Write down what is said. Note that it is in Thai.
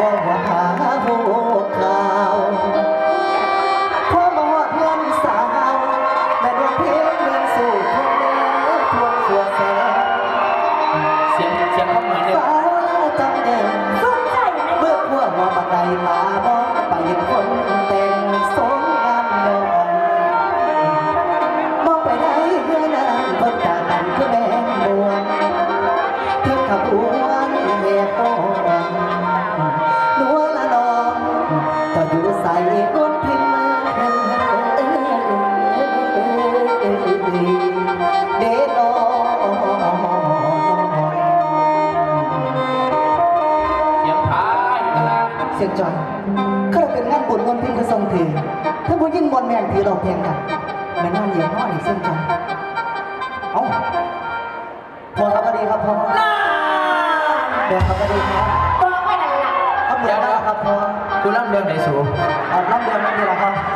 บ่ว่าห สียงจอยก็เลยเป็นงานบุญวันพิมพ์คือทรงเพลงถ้าบุญยิ่งบอลแมนถือเราเพลงกันแม่นอนเยี่ยมนอนอีกเสียงจอยเอ้าพอครับก็ดีครับพอเดี๋ยวครับก็ดีครับบอกไว้นั่นล่ะครับเดี๋ยวนะครับพอกูร่ำเรื่องไหนสูเอาน้ำเดือนนี่แหละครับ